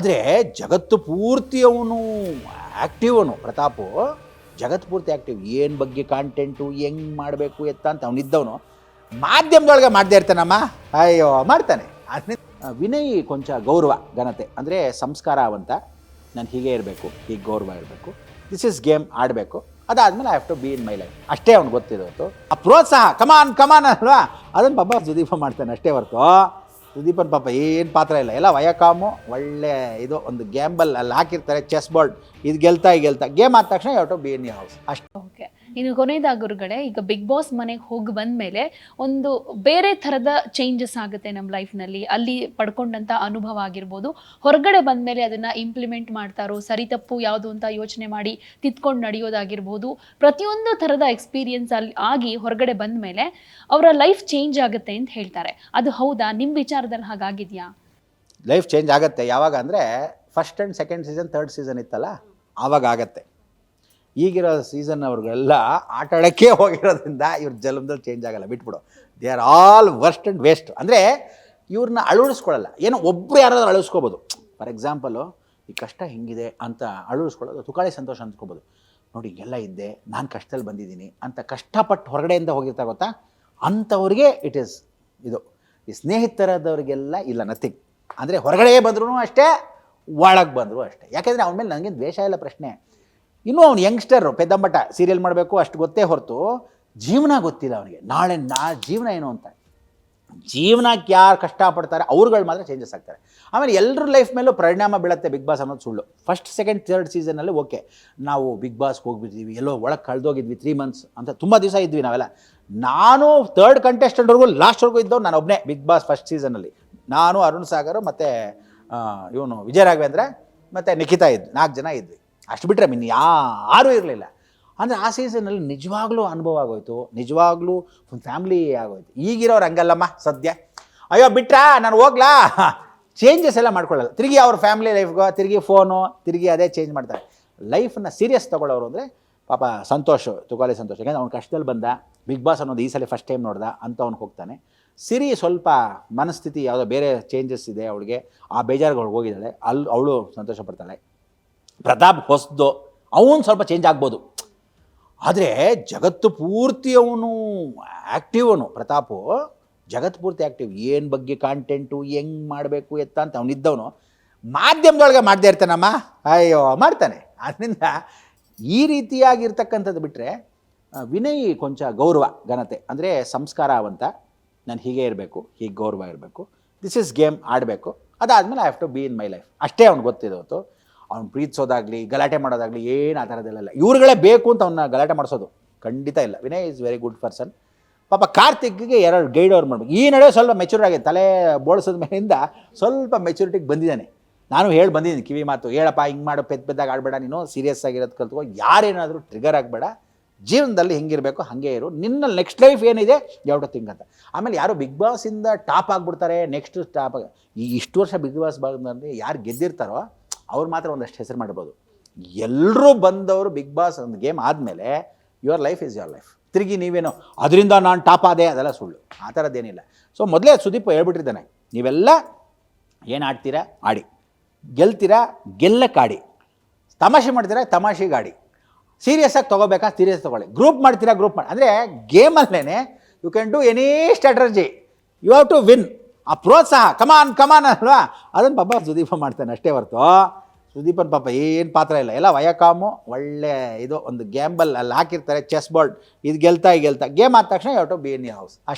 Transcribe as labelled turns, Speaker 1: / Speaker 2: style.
Speaker 1: ಆದರೆ ಜಗತ್ತು ಪೂರ್ತಿ ಅವನು ಆ್ಯಕ್ಟಿವ್ ಅವನು. ಪ್ರತಾಪು, ಜಗತ್ತು ಪೂರ್ತಿ ಆ್ಯಕ್ಟಿವ್ ಏನು ಬಗ್ಗೆ ಕಾಂಟೆಂಟು ಹೆಂಗೆ ಮಾಡಬೇಕು, ಎತ್ತ ಅಂತ ಅವನಿದ್ದವನು ಮಾಧ್ಯಮದೊಳಗೆ ಮಾಡದೇ ಇರ್ತಾನಮ್ಮ. ಅಯ್ಯೋ, ಮಾಡ್ತಾನೆ. ವಿನಯ್ ಕೊಂಚ ಗೌರವ, ಘನತೆ, ಅಂದರೆ ಸಂಸ್ಕಾರ ಅವಂತ ನಾನು ಹೀಗೆ ಇರಬೇಕು, ಹೀಗೆ ಗೌರವ ಇರಬೇಕು. ದಿಸ್ ಇಸ್ ಗೇಮ್ ಆಡಬೇಕು. ಅದಾದಮೇಲೆ I have to be in my life ಅಷ್ಟೇ ಅವ್ನಿಗೆ ಗೊತ್ತಿರೋದು. ಆ ಪ್ರೋತ್ಸಾಹ ಕಮಾನ್ ಕಮಾನ್ ಅಲ್ವಾ? ಅದನ್ನು ಬಾಬಾ ಸುದೀಪ ಮಾಡ್ತಾನೆ ಅಷ್ಟೇ ಹೊರ್ತು. ಸುದೀಪನ್ ಪಾಪ ಏನು ಪಾತ್ರ ಇಲ್ಲ. ಎಲ್ಲ ವಯಕಾಮು ಒಳ್ಳೆ ಇದು, ಒಂದು ಗ್ಯಾಂಬಲ್ ಅಲ್ಲಿ ಹಾಕಿರ್ತಾರೆ ಚೆಸ್ ಬೋರ್ಡ್ ಇದು ಗೆಲ್ತಾ ಗೆಲ್ತಾ. ಗೇಮ್ ಆದ ತಕ್ಷಣ ಯಾವ ಟು ಬಿ ಇನ್ ಹೌಸ್ ಅಷ್ಟು.
Speaker 2: ಓಕೆ ಇನ್ನು ಕೊನೆಯದಾಗಿ ಗುರುಗಳೇ, ಈಗ ಬಿಗ್ ಬಾಸ್ ಮನೆಗೆ ಹೋಗಿ ಬಂದ ಮೇಲೆ ಒಂದು ಬೇರೆ ಥರದ ಚೇಂಜಸ್ ಆಗುತ್ತೆ ನಮ್ಮ ಲೈಫ್ನಲ್ಲಿ ಅಲ್ಲಿ ಪಡ್ಕೊಂಡಂಥ ಅನುಭವ ಆಗಿರ್ಬೋದು. ಹೊರಗಡೆ ಬಂದ ಮೇಲೆ ಅದನ್ನು ಇಂಪ್ಲಿಮೆಂಟ್ ಮಾಡ್ತಾರೋ, ಸರಿ ತಪ್ಪು ಯಾವುದು ಅಂತ ಯೋಚನೆ ಮಾಡಿ ತಿದ್ಕೊಂಡು ನಡೆಯೋದಾಗಿರ್ಬೋದು. ಪ್ರತಿಯೊಂದು ಥರದ ಎಕ್ಸ್ಪೀರಿಯನ್ಸ್ ಅಲ್ಲಿ ಆಗಿ ಹೊರಗಡೆ ಬಂದ ಮೇಲೆ ಅವರ ಲೈಫ್ ಚೇಂಜ್ ಆಗುತ್ತೆ ಅಂತ ಹೇಳ್ತಾರೆ. ಅದು ಹೌದಾ? ನಿಮ್ಮ ವಿಚಾರದಲ್ಲಿ ಹಾಗಾಗಿದೆಯಾ?
Speaker 1: ಲೈಫ್ ಚೇಂಜ್ ಆಗುತ್ತೆ. ಯಾವಾಗ ಅಂದರೆ first and second season third season ಇತ್ತಲ್ಲ? ಆವಾಗ ಆಗತ್ತೆ. ಈಗಿರೋ ಸೀಸನ್ ಅವ್ರಿಗೆಲ್ಲ ಆಟ ಆಡೋಕ್ಕೆ ಹೋಗಿರೋದ್ರಿಂದ ಇವ್ರ ಜನ್ಮದಲ್ಲಿ ಚೇಂಜ್ ಆಗಲ್ಲ, ಬಿಟ್ಬಿಡು. They are all worst and waste ಅಂದರೆ ಇವ್ರನ್ನ ಅಳವಡಿಸ್ಕೊಳ್ಳಲ್ಲ. ಏನೋ ಒಬ್ಬರು ಯಾರಾದರೂ ಅಳವಡಿಸ್ಕೋಬೋದು ಫಾರ್ ಎಕ್ಸಾಂಪಲು ಈ ಕಷ್ಟ ಹೆಂಗಿದೆ ಅಂತ ಅಳವಡಿಸ್ಕೊಳ್ಳೋದು ತುಕಾಳಿ ಸಂತೋಷ ಅಂದ್ಕೋಬೋದು. ನೋಡಿ, ಎಲ್ಲ ಇದ್ದೆ, ನಾನು ಕಷ್ಟದಲ್ಲಿ ಬಂದಿದ್ದೀನಿ ಅಂತ ಕಷ್ಟಪಟ್ಟು ಹೊರಗಡೆಯಿಂದ ಹೋಗಿರ್ತಾ ಗೊತ್ತಾ? ಅಂಥವ್ರಿಗೆ ಇಟ್ ಈಸ್ ಇದು. ಈ ಸ್ನೇಹಿತರಾದವ್ರಿಗೆಲ್ಲ ಇಲ್ಲ ನಥಿಂಗ್ ಅಂದರೆ ಹೊರಗಡೆ ಬಂದ್ರೂ ಅಷ್ಟೇ, ಒಳಗೆ ಬಂದರೂ ಅಷ್ಟೇ. ಯಾಕೆಂದರೆ ಅವನ ಮೇಲೆ ನನಗೆ ದ್ವೇಷ ಇಲ್ಲ ಪ್ರಶ್ನೆ. ಇನ್ನೂ ಅವ್ನು ಯಂಗ್ಸ್ಟರು ಪೆದ್ದಂಬಟ ಸೀರಿಯಲ್ ಮಾಡಬೇಕು ಅಷ್ಟು ಗೊತ್ತೇ ಹೊರತು ಜೀವನ ಗೊತ್ತಿಲ್ಲ ಅವನಿಗೆ. ನಾಳೆ ನಾ ಜೀವನ ಏನು ಅಂತ. ಜೀವನಕ್ಕೆ ಯಾರು ಕಷ್ಟಪಡ್ತಾರೆ, ಅವ್ರುಗಳು ಮಾತ್ರ ಚೇಂಜಸ್ ಆಗ್ತಾರೆ. ಆಮೇಲೆ ಎಲ್ಲರ ಲೈಫ್ ಮೇಲೂ ಪರಿಣಾಮ ಬೀಳುತ್ತೆ ಬಿಗ್ ಬಾಸ್ ಅನ್ನೋದು ಸುಳ್ಳು. ಫಸ್ಟ್ ಸೆಕೆಂಡ್ ಥರ್ಡ್ ಸೀಸನಲ್ಲಿ ಓಕೆ ನಾವು ಬಿಗ್ ಬಾಸ್ಗೆ ಹೋಗ್ಬಿಟ್ಟಿದ್ವಿ, ಎಲ್ಲೋ ಒಳಗೆ ಕಳೆದೋಗಿದ್ವಿ ತ್ರೀ ಮಂತ್ಸ್ ಅಂತ ತುಂಬ ದಿವಸ ಇದ್ವಿ ನಾವೆಲ್ಲ. ನಾನು ಥರ್ಡ್ ಕಂಟೆಸ್ಟೆಂಟ್ವರೆಗೂ ಲಾಸ್ಟ್ವರೆಗೂ ಇದ್ದವು ನಾನು ಒಬ್ಬನೇ ಬಿಗ್ ಬಾಸ್ ಫಸ್ಟ್ ಸೀಸನಲ್ಲಿ ನಾನು ಅರುಣ್ ಸಾಗರ್ ಮತ್ತು ಇವನು ವಿಜಯ ರಾಘವೇಂದ್ರ ಮತ್ತು ನಿಖಿತಾ ಇದ್ವಿ ನಾಲ್ಕು ಜನ ಇದ್ವಿ. ಅಷ್ಟು ಬಿಟ್ಟರೆ ಇನ್ನು ಯಾರೂ ಇರಲಿಲ್ಲ. ಅಂದರೆ ಆ ಸೀಸನಲ್ಲಿ ನಿಜವಾಗ್ಲೂ ಅನುಭವ ಆಗೋಯ್ತು. ನಿಜವಾಗ್ಲೂ ಒಂದು ಫ್ಯಾಮ್ಲಿ ಆಗೋಯ್ತು. ಈಗಿರೋರು ಹಂಗಲ್ಲಮ್ಮ ಸದ್ಯ. ಅಯ್ಯೋ, ಬಿಟ್ರಾ? ನಾನು ಹೋಗ್ಲಾ? ಚೇಂಜಸ್ ಎಲ್ಲ ಮಾಡ್ಕೊಳ್ಳಲ್ಲ. ತಿರುಗಿ ಅವ್ರ ಫ್ಯಾಮಿಲಿ ಲೈಫ್ಗೋ ತಿರುಗಿ ಫೋನು ತಿರುಗಿ ಅದೇ ಚೇಂಜ್ ಮಾಡ್ತಾರೆ. ಲೈಫನ್ನ ಸೀರಿಯಸ್ ತೊಗೊಳ್ಳೋರು ಅಂದರೆ ಪಾಪ ಸಂತೋಷ್ ತುಗಾಲಿ ಸಂತೋಷ್. ಯಾಕಂದ್ರೆ ಅವ್ನು ಕಷ್ಟದಲ್ಲಿ ಬಂದ ಬಿಗ್ ಬಾಸ್ ಅನ್ನೋದು ಈ ಸಲ ಫಸ್ಟ್ ಟೈಮ್ ನೋಡ್ದ ಅಂತ ಅವ್ನು ಹೋಗ್ತಾನೆ. ಸಿರಿ ಸ್ವಲ್ಪ ಮನಸ್ಥಿತಿ ಯಾವುದೋ ಬೇರೆ ಚೇಂಜಸ್ ಇದೆ ಅವಳಿಗೆ. ಆ ಬೇಜಾರುಗಳು ಹೋಗಿದ್ದಾಳೆ. ಅಲ್ಲಿ ಅವಳು ಸಂತೋಷ ಪಡ್ತಾಳೆ. ಪ್ರತಾಪ್ ಹೊಸದು, ಅವನು ಸ್ವಲ್ಪ ಚೇಂಜ್ ಆಗ್ಬೋದು. ಆದರೆ ಜಗತ್ತು ಪೂರ್ತಿ ಅವನು ಆ್ಯಕ್ಟಿವ್ ಅವನು. ಪ್ರತಾಪು ಜಗತ್ತು ಪೂರ್ತಿ ಆ್ಯಕ್ಟಿವ್ ಏನು ಬಗ್ಗೆ ಕಾಂಟೆಂಟು ಹೆಂಗ್ ಮಾಡಬೇಕು, ಎತ್ತ ಅಂತ ಅವನಿದ್ದವನು ಮಾಧ್ಯಮದೊಳಗೆ ಮಾಡದೇ ಇರ್ತಾನಮ್ಮ. ಅಯ್ಯೋ, ಮಾಡ್ತಾನೆ. ಅದರಿಂದ ಈ ರೀತಿಯಾಗಿರ್ತಕ್ಕಂಥದ್ದು ಬಿಟ್ಟರೆ ವಿನಯ್ ಕೊಂಚ ಗೌರವ, ಘನತೆ, ಅಂದರೆ ಸಂಸ್ಕಾರವಂತ ನಾನು ಹೀಗೆ ಇರಬೇಕು, ಹೀಗೆ ಗೌರವ ಇರಬೇಕು. ದಿಸ್ ಇಸ್ ಗೇಮ್ ಆಡಬೇಕು. ಅದಾದಮೇಲೆ I have to be in my life ಅಷ್ಟೇ ಅವ್ನಿಗೆ ಗೊತ್ತಿರೋದು. ಅವ್ನು ಪ್ರೀತಿಸೋದಾಗಲಿ ಗಲಾಟೆ ಮಾಡೋದಾಗಲಿ, ಏನು ಆ ಥರದ್ದೆಲ್ಲ ಇವ್ರುಗಳೇ ಬೇಕು ಅಂತ ಅವನ್ನ ಗಲಾಟೆ ಮಾಡಿಸೋದು. ಖಂಡಿತ ಇಲ್ಲ. Vinay is very good person ಪಾಪ ಕಾರ್ತಿಕ್ಗೆ ಎರಡು ಗೈಡ್ ಅವ್ರು ಮಾಡಬೇಕು. ಈ ನಡುವೆ ಸ್ವಲ್ಪ ಮೆಚೂರ್ ಆಗಿದೆ ತಲೆ ಬೋಳಿಸೋದ ಮೇಲಿಂದ ಸ್ವಲ್ಪ ಮೆಚುರಿಟಿಗೆ ಬಂದಿದ್ದಾನೆ. ನಾನು ಹೇಳಿ ಬಂದಿದ್ದೀನಿ, ಕಿವಿ ಮಾತು, ಹೇಳಪ್ಪ, ಹಿಂಗೆ ಮಾಡು ಪೆದ್ ಪೆದ್ದಾಗ ಆಡಬೇಡ, ನೀನು ಸೀರಿಯಸ್ ಆಗಿರೋದು ಕಲ್ತ್ಕೊ, ಯಾರೇನಾದರೂ ಟ್ರಿಗರ್ ಆಗಬೇಡ. ಜೀವನದಲ್ಲಿ ಹೆಂಗಿರಬೇಕು, ಹಾಗೆ ಇರು. ನಿನ್ನ ನೆಕ್ಸ್ಟ್ ಲೈಫ್ ಏನಿದೆ ಯಾವ ಥಿಂಕ್ ಅಂತ. ಆಮೇಲೆ ಯಾರು ಬಿಗ್ ಬಾಸಿಂದ ಟಾಪ್ ಆಗಿಬಿಡ್ತಾರೆ ನೆಕ್ಸ್ಟ್ ಟಾಪ್ ಈ ಇಷ್ಟು ವರ್ಷ ಬಿಗ್ ಬಾಸ್ ಬಂದಲ್ಲಿ ಯಾರು ಗೆದ್ದಿರ್ತಾರೋ ಅವ್ರು ಮಾತ್ರ ಒಂದಷ್ಟು ಹೆಸರು ಮಾಡ್ಬೋದು. ಎಲ್ಲರೂ ಬಂದವರು ಬಿಗ್ ಬಾಸ್ ಒಂದು ಗೇಮ್ ಆದಮೇಲೆ your life is your life ತಿರುಗಿ ನೀವೇನೋ, ಅದರಿಂದ ನಾನು ಟಾಪ್ ಆದೆ ಅದೆಲ್ಲ ಸುಳ್ಳು. ಆ ಥರದ್ದೇನಿಲ್ಲ ಸೊ ಮೊದಲೇ ಸುದೀಪ್ ಹೇಳ್ಬಿಟ್ಟಿದ್ದಾನೆ, ನೀವೆಲ್ಲ ಏನು ಆಡ್ತೀರಾ? ಆಡಿ. ಗೆಲ್ತೀರಾ? ಗೆಲ್ಲಕ್ಕೆ ಆಡಿ. ತಮಾಷೆ ಮಾಡ್ತೀರಾ? ತಮಾಷೆಗೆ ಆಡಿ. ಸೀರಿಯಸ್ ಆಗಿ ತೊಗೋಬೇಕಾ? ಸೀರಿಯಸ್ ತೊಗೊಳ್ಳಿ. ಗ್ರೂಪ್ ಮಾಡ್ತೀರಾ? ಗ್ರೂಪ್ ಮಾಡಿ ಅಂದರೆ ಗೇಮಲ್ಲೇ you can do any strategy, you have to win. ಆ ಪ್ರೋತ್ಸಾಹ ಕಮಾನ್ ಕಮಾನ್ ಅಲ್ವಾ? ಅದನ್ನು ಪಾಪ ಸುದೀಪ ಮಾಡ್ತಾನೆ ಅಷ್ಟೇ ಹೊರತು. ಸುದೀಪನ್ ಪಾಪ ಏನು ಪಾತ್ರ ಇಲ್ಲ. ಎಲ್ಲ ವಯಕಾಮು ಒಳ್ಳೆ ಇದು, ಒಂದು ಗ್ಯಾಂಬಲ್ ಅಲ್ಲಿ ಹಾಕಿರ್ತಾರೆ ಚೆಸ್ ಬೋರ್ಡ್ ಇದು ಗೆಲ್ತಾ ಗೆಲ್ತಾ. ಗೇಮ್ ಆದ ತಕ್ಷಣ ಟು ಬಿ ಇನ್ ಹೌಸ್ ಅಷ್ಟು.